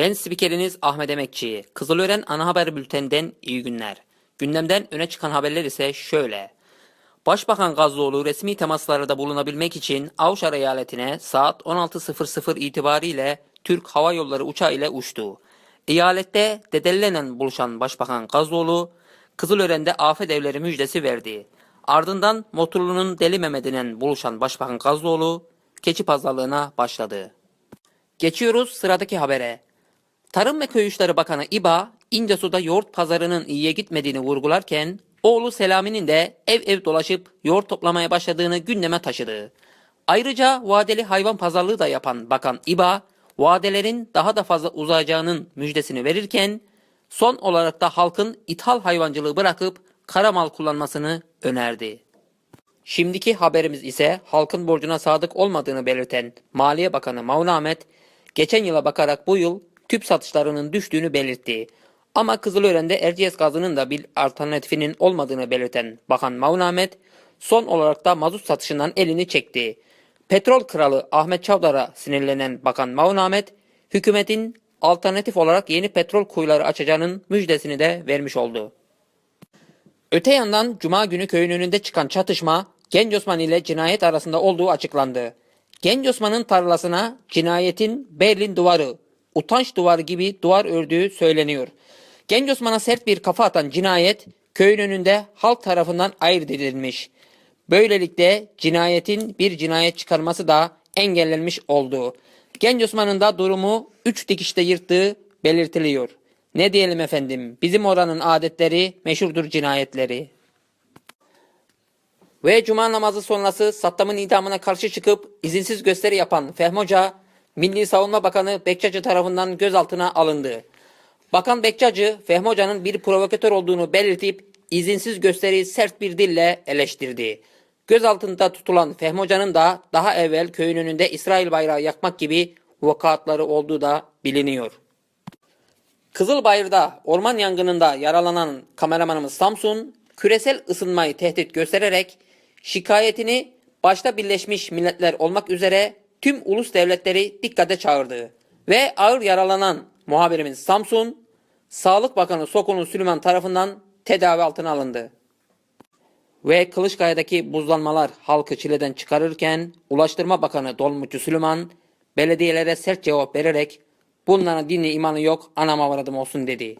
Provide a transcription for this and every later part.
Ben spikeriniz Ahmet Emekçi. Kızılören Ana Haber Bülteni'nden iyi günler. Gündemden öne çıkan haberler ise şöyle. Başbakan Gazlıoğlu resmi temaslarda bulunabilmek için Avşar eyaletine saat 16.00 itibariyle Türk Hava Yolları uçağı ile uçtu. Eyalette Dedeli'yle buluşan Başbakan Gazlıoğlu, Kızılören'de afet evleri müjdesi verdi. Ardından Motorlu'nun Deli Mehmet'ine buluşan Başbakan Gazlıoğlu, keçi pazarlığına başladı. Geçiyoruz sıradaki habere. Tarım ve Köy İşleri Bakanı İBA, İncesu'da yoğurt pazarının iyiye gitmediğini vurgularken, oğlu Selami'nin de ev ev dolaşıp yoğurt toplamaya başladığını gündeme taşıdı. Ayrıca vadeli hayvan pazarlığı da yapan Bakan İBA, vadelerin daha da fazla uzayacağının müjdesini verirken, son olarak da halkın ithal hayvancılığı bırakıp kara mal kullanmasını önerdi. Şimdiki haberimiz ise halkın borcuna sadık olmadığını belirten Maliye Bakanı Maun Ahmet, geçen yıla bakarak bu yıl tüp satışlarının düştüğünü belirtti. Ama Kızılören'de Erciyes gazının da bir alternatifinin olmadığını belirten Bakan Maun Ahmet, son olarak da mazot satışından elini çekti. Petrol kralı Ahmet Çavdar'a sinirlenen Bakan Maun Ahmet, hükümetin alternatif olarak yeni petrol kuyuları açacağının müjdesini de vermiş oldu. Öte yandan Cuma günü köyün önünde çıkan çatışma Genç Osman ile cinayet arasında olduğu açıklandı. Genç Osman'ın tarlasına cinayetin Berlin duvarı, utanç duvarı gibi duvar ördüğü söyleniyor. Genç Osman'a sert bir kafa atan cinayet köyün önünde halk tarafından ayırt edilmiş. Böylelikle cinayetin bir cinayet çıkarması da engellenmiş oldu. Genç Osman'ın da durumu 3 dikişte yırttığı belirtiliyor. Ne diyelim efendim bizim oranın adetleri meşhurdur cinayetleri. Ve cuma namazı sonrası Saddam'ın idamına karşı çıkıp izinsiz gösteri yapan Fehmi Hoca, Milli Savunma Bakanı Bekçacı tarafından gözaltına alındı. Bakan Bekçacı, Fehmi Hoca'nın bir provokatör olduğunu belirtip izinsiz gösteriyi sert bir dille eleştirdi. Gözaltında tutulan Fehmi Hoca'nın da daha evvel köyün önünde İsrail bayrağı yakmak gibi vakaatları olduğu da biliniyor. Kızılbayır'da orman yangınında yaralanan kameramanımız Samsun, küresel ısınmayı tehdit göstererek şikayetini başta Birleşmiş Milletler olmak üzere tüm ulus devletleri dikkate çağırdı. Ve ağır yaralanan muhabirimiz Samsun, Sağlık Bakanı Sokulun Süleyman tarafından tedavi altına alındı. Ve Kılıçkaya'daki buzlanmalar halkı çileden çıkarırken Ulaştırma Bakanı Dolmuşçu Süleyman belediyelere sert cevap vererek bunların dini imanı yok anam avradım olsun dedi.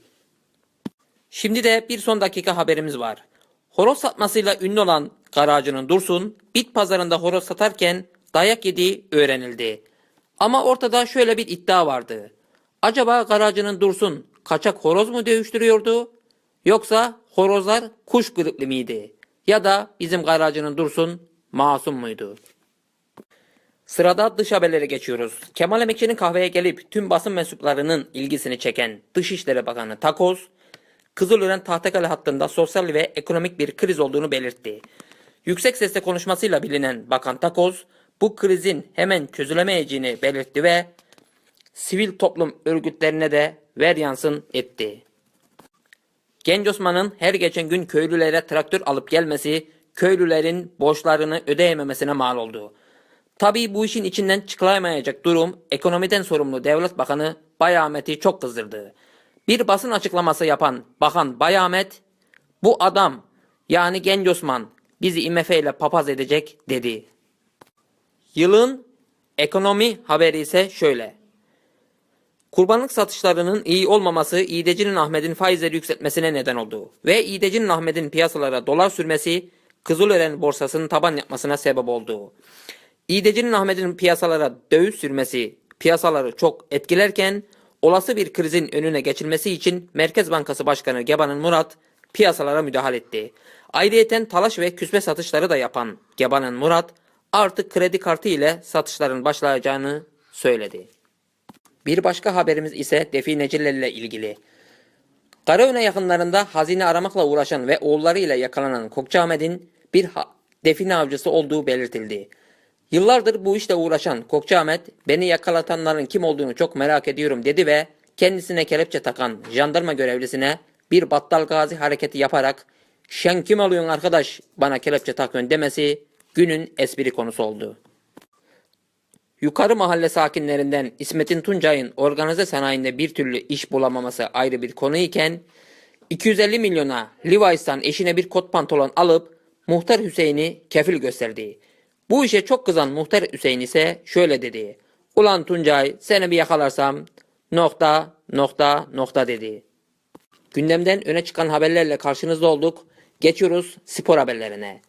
Şimdi de bir son dakika haberimiz var. Horoz satmasıyla ünlü olan garajının Dursun, bit pazarında horoz satarken dayak yediği öğrenildi. Ama ortada şöyle bir iddia vardı. Acaba garajının Dursun kaçak horoz mu dövüştürüyordu? Yoksa horozlar kuş gripli miydi? Ya da bizim garajının Dursun masum muydu? Sırada dış haberlere geçiyoruz. Kemal Emekçi'nin kahveye gelip tüm basın mensuplarının ilgisini çeken Dışişleri Bakanı Takoz, Kızılören Tahtakale hattında sosyal ve ekonomik bir kriz olduğunu belirtti. Yüksek sesle konuşmasıyla bilinen Bakan Takoz, bu krizin hemen çözülemeyeceğini belirtti ve sivil toplum örgütlerine de ver yansın etti. Genç Osman'ın her geçen gün köylülere traktör alıp gelmesi, köylülerin borçlarını ödeyememesine mal oldu. Tabii bu işin içinden çıkılamayacak durum ekonomiden sorumlu devlet bakanı Bay Ahmet'i çok kızdırdı. Bir basın açıklaması yapan bakan Bay Ahmet, bu adam yani Genç Osman bizi IMF ile papaz edecek dedi. Yılın ekonomi haberi ise şöyle. Kurbanlık satışlarının iyi olmaması İğdeci'nin Ahmet'in faizleri yükseltmesine neden oldu. Ve İğdeci'nin Ahmet'in piyasalara dolar sürmesi Kızılören borsasının taban yapmasına sebep oldu. İğdeci'nin Ahmet'in piyasalara döviz sürmesi piyasaları çok etkilerken olası bir krizin önüne geçilmesi için Merkez Bankası Başkanı Geban'ın Murat piyasalara müdahale etti. Ayrıyeten talaş ve küsme satışları da yapan Geban'ın Murat artık kredi kartı ile satışların başlayacağını söyledi. Bir başka haberimiz ise definecilerle ilgili. Karaöne yakınlarında hazine aramakla uğraşan ve oğullarıyla yakalanan Kokçaahmet'in bir define avcısı olduğu belirtildi. Yıllardır bu işle uğraşan Kokçaahmet, beni yakalatanların kim olduğunu çok merak ediyorum dedi ve kendisine kelepçe takan jandarma görevlisine bir battal gazi hareketi yaparak sen kim alıyorsun arkadaş bana kelepçe takıyorsun demesi günün espri konusu oldu. Yukarı mahalle sakinlerinden İsmet'in Tuncay'ın organize sanayinde bir türlü iş bulamaması ayrı bir konu iken 250 milyona Levi's'tan eşine bir kot pantolon alıp Muhtar Hüseyin'i kefil gösterdi. Bu işe çok kızan Muhtar Hüseyin ise şöyle dedi. Ulan Tuncay seni bir yakalarsam nokta nokta nokta dedi. Gündemden öne çıkan haberlerle karşınızda olduk. Geçiyoruz spor haberlerine.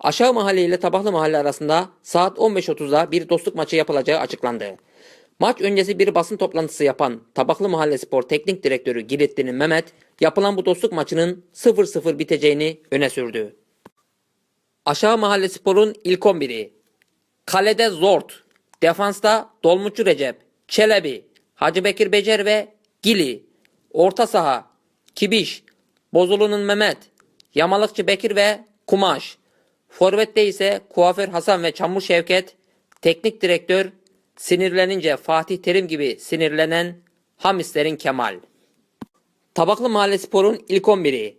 Aşağı mahalle ile Tabaklı mahalle arasında saat 15.30'da bir dostluk maçı yapılacağı açıklandı. Maç öncesi bir basın toplantısı yapan Tabaklı Mahalle Spor Teknik Direktörü Giritli'nin Mehmet, yapılan bu dostluk maçının 0-0 biteceğini öne sürdü. Aşağı Mahalle Spor'un ilk 11'i. Kalede Zort, defansta Dolmuşçu Recep, Çelebi, Hacı Bekir Becer ve Gili. Orta saha Kibiş, Bozulu'nun Mehmet, Yamalıkçı Bekir ve Kumaş. Forvet'te ise kuaför Hasan ve Çamur Şevket, teknik direktör sinirlenince Fatih Terim gibi sinirlenen Hamislerin Kemal. Tabaklı Mahalle Spor'un ilk 11'i.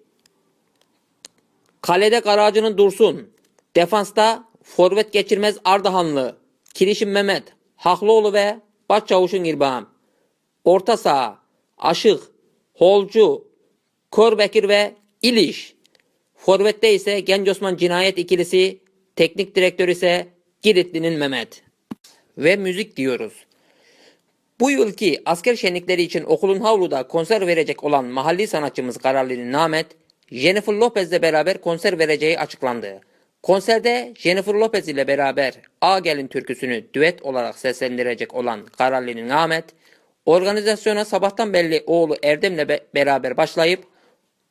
Kalede Karacı'nın Dursun. Defansta forvet geçirmez Ardahanlı. Kirişim Mehmet. Haklıoğlu ve Başçavuş'un İrbağım. Orta saha. Aşık. Holcu. Korbekir ve İliş. Forvet'te ise Genç Osman Cinayet ikilisi. Teknik direktör ise Giritli'nin Mehmet. Ve müzik diyoruz. Bu yılki asker şenlikleri için okulun havluda konser verecek olan mahalli sanatçımız Kararlı'nın Namet, Jennifer Lopez'le beraber konser vereceği açıklandı. Konserde Jennifer Lopez ile beraber A Gelin türküsünü düet olarak seslendirecek olan Kararlı'nın Namet, organizasyona sabahtan belli oğlu Erdem'le be- beraber başlayıp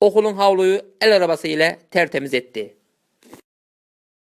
okulun havluyu el arabası ile tertemiz etti.